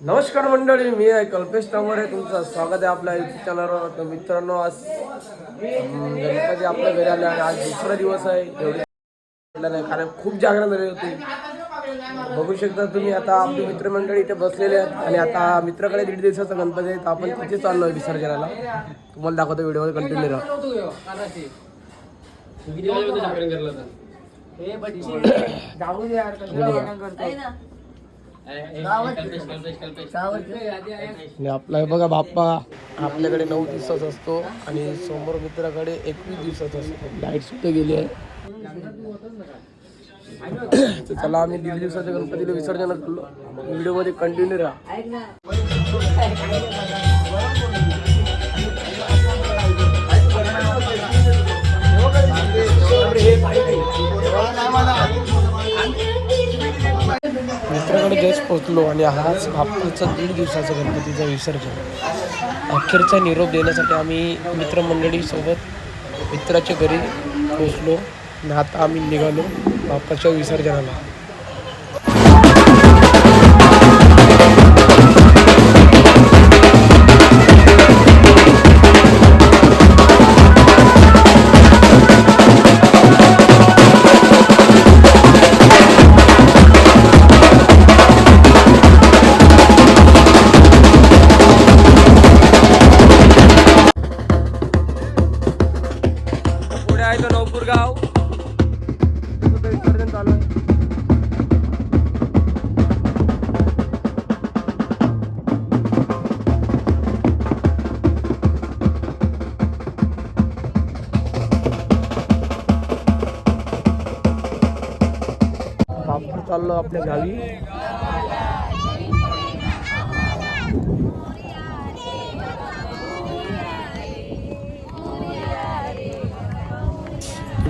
नमस्कार मंडळी मी आहे कल्पेश तांबडे. तुमचं स्वागत आहे आपल्या युट्यूब चॅनलवर तर मित्रांनो आज गणपती आपल्या घरी आले आणि आज दुसरा दिवस आहे. नाही. कारण खूप जागरण झाले होती. बघू शकता तुम्ही आता आपली मित्रमंडळी इथे बसलेले आहेत. आणि आता मित्राकडे दीड दिवसाचा गणपती आहे. तर आपण तिथे चाललो आहे विसर्जनाला? तुम्हाला दाखवतो व्हिडिओवर कंटिन्यू राहा आपला हे बघा बाप्पा. आपल्याकडे नऊ दिवसाचा असतो आणि समोर मित्राकडे एकवीस दिवसाचा असतो. लाइट सुद्धा गेली आहे. चला आम्ही दीड दिवसाच्या गणपतीला विसर्जनात करलो व्हिडिओमध्ये कंटिन्यू राहा. मित्राकडे जस्ट पोहोचलो आणि हाच बाप्पाचा दीड दिवसाचा गणपतीचा विसर्जन. अखेरचा निरोप देण्यासाठी आम्ही मित्रमंडळीसोबत मित्राच्या घरी पोहोचलो. आणि आता आम्ही निघालो बाप्पाच्या विसर्जनाला. तिथं विसर्जन चालू आहे बापू चाललो आपल्या गावी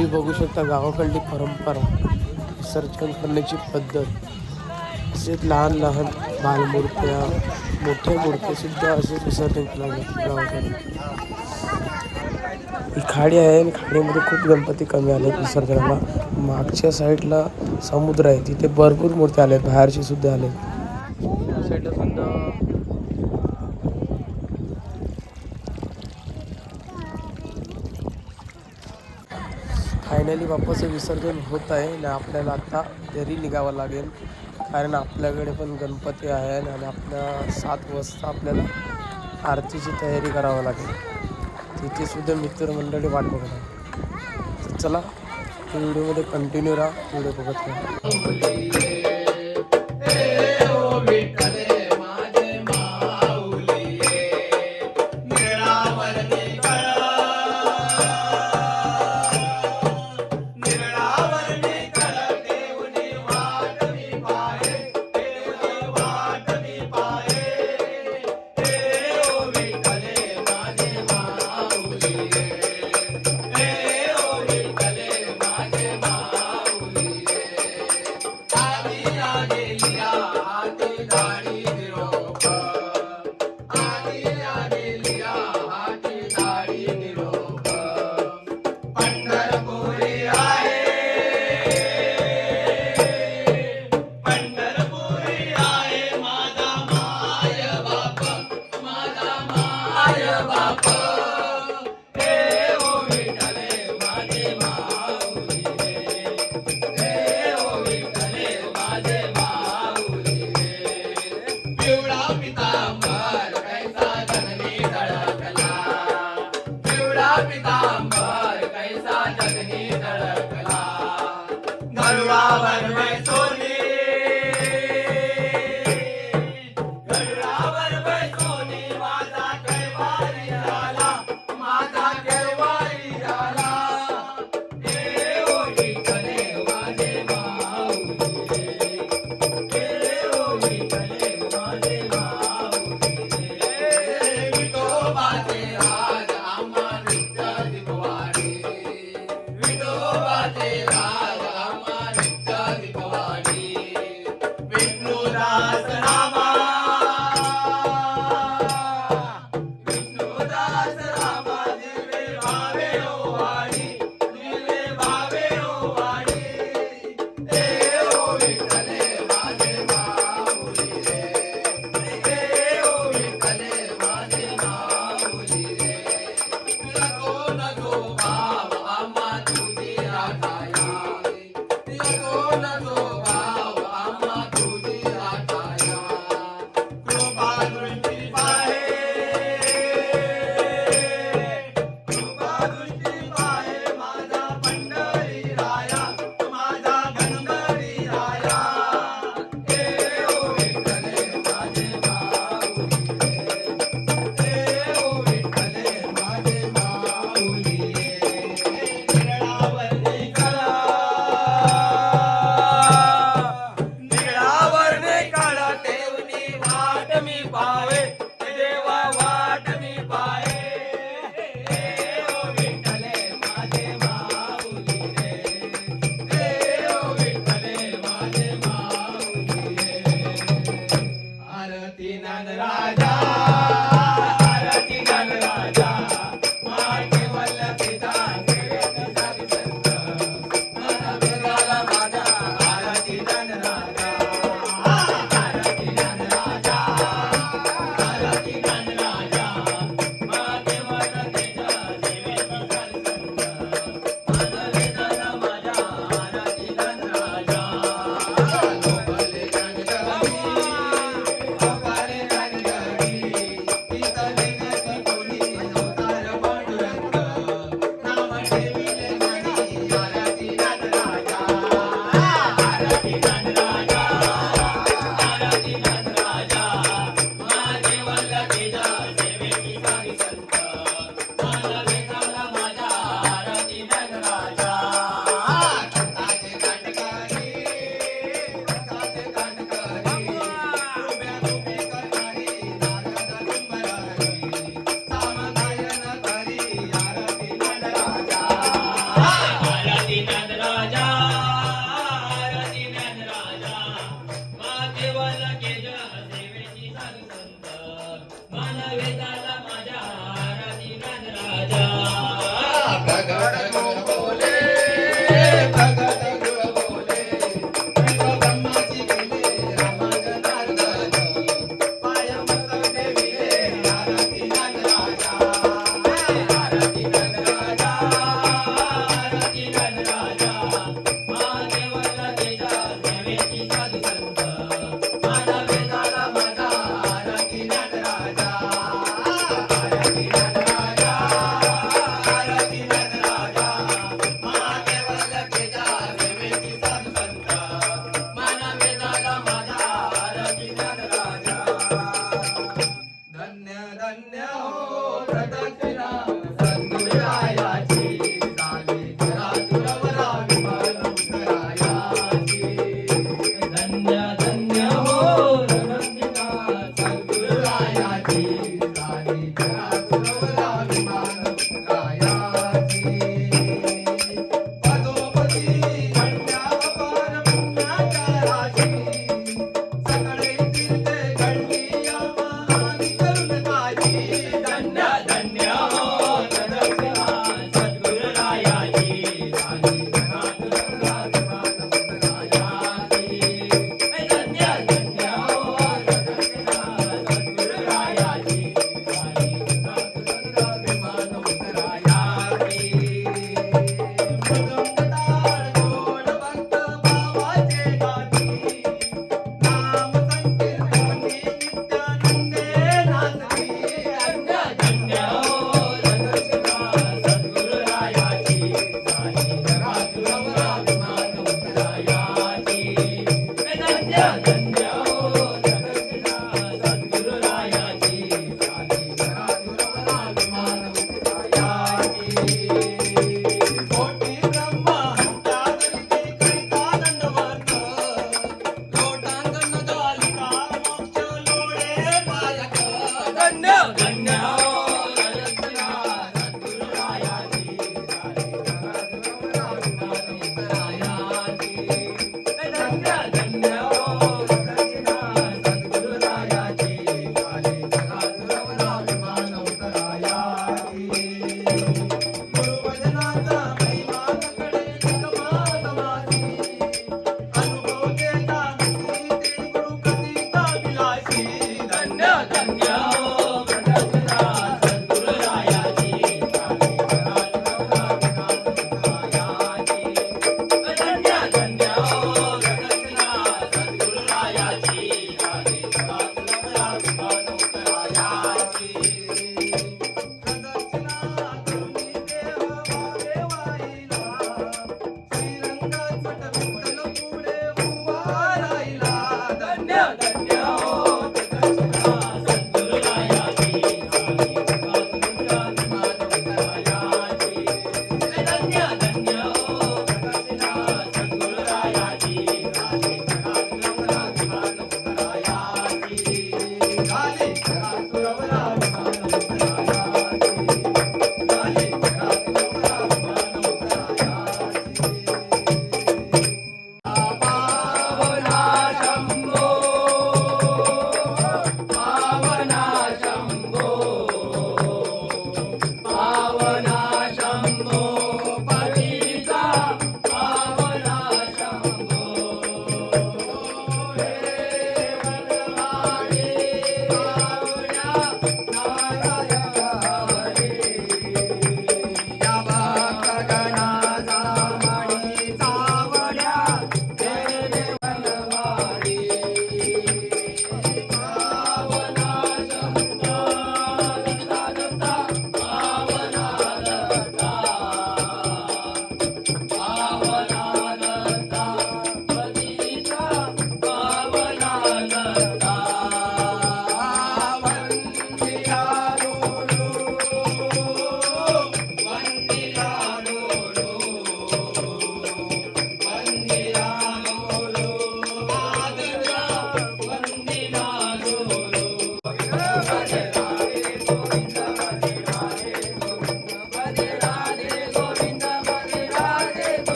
तुम्ही बघू शकता गावाकडली परंपरा विसर्जन करण्याची पद्धत. असेच लहान लहान बालमूर्त्या मोठ्या मूर्त्या सुद्धा असेच विसर्जन केलं जातं गावाकडे. ही खाडी आहे आणि खाडीमध्ये खूप गणपती कमी आले विसर्जनाला. मागच्या साईडला समुद्र आहे तिथे भरपूर मूर्त्या आल्या आहेत बाहेरचे सुद्धा आले आहेत साईडला सुद्धा फायनली बाप्पाचं विसर्जन होत आहे आणि आपल्याला आता घरी निघावं लागेल. कारण आपल्याकडे पण गणपती आहे आणि आपल्या सात वाजता आपल्याला आरतीची तयारी करावं लागेल. तिथेसुद्धा मित्रमंडळी वाट बघत आहे. तर चला व्हिडिओमध्ये कंटिन्यू राहा व्हिडिओ बघत राहा. Sasana.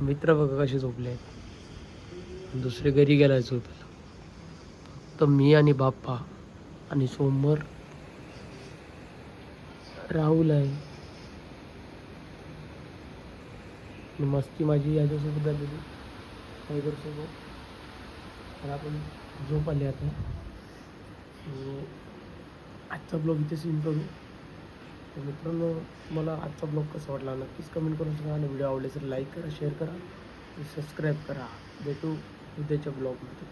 मित्र बघा कसे झोपले आहेत. दुसरे घरी गेलाय झोपायला फक्त मी आणि बाप्पा आणि सोमवार. राहुल आहे. मस्ती माझी याच्यासोबत झालेली. टायगरसोबत तर आपण झोप आले आता. आजचा ब्लॉग इथे सीन करू. तर मित्रांनो मला आजचा ब्लॉग कसा वाटला नक्कीच कमेंट करून सांगा आणि व्हिडिओ आवडले तर लाईक करा शेअर करा सबस्क्राईब करा. भेटू उद्याच्या ब्लॉगमध्ये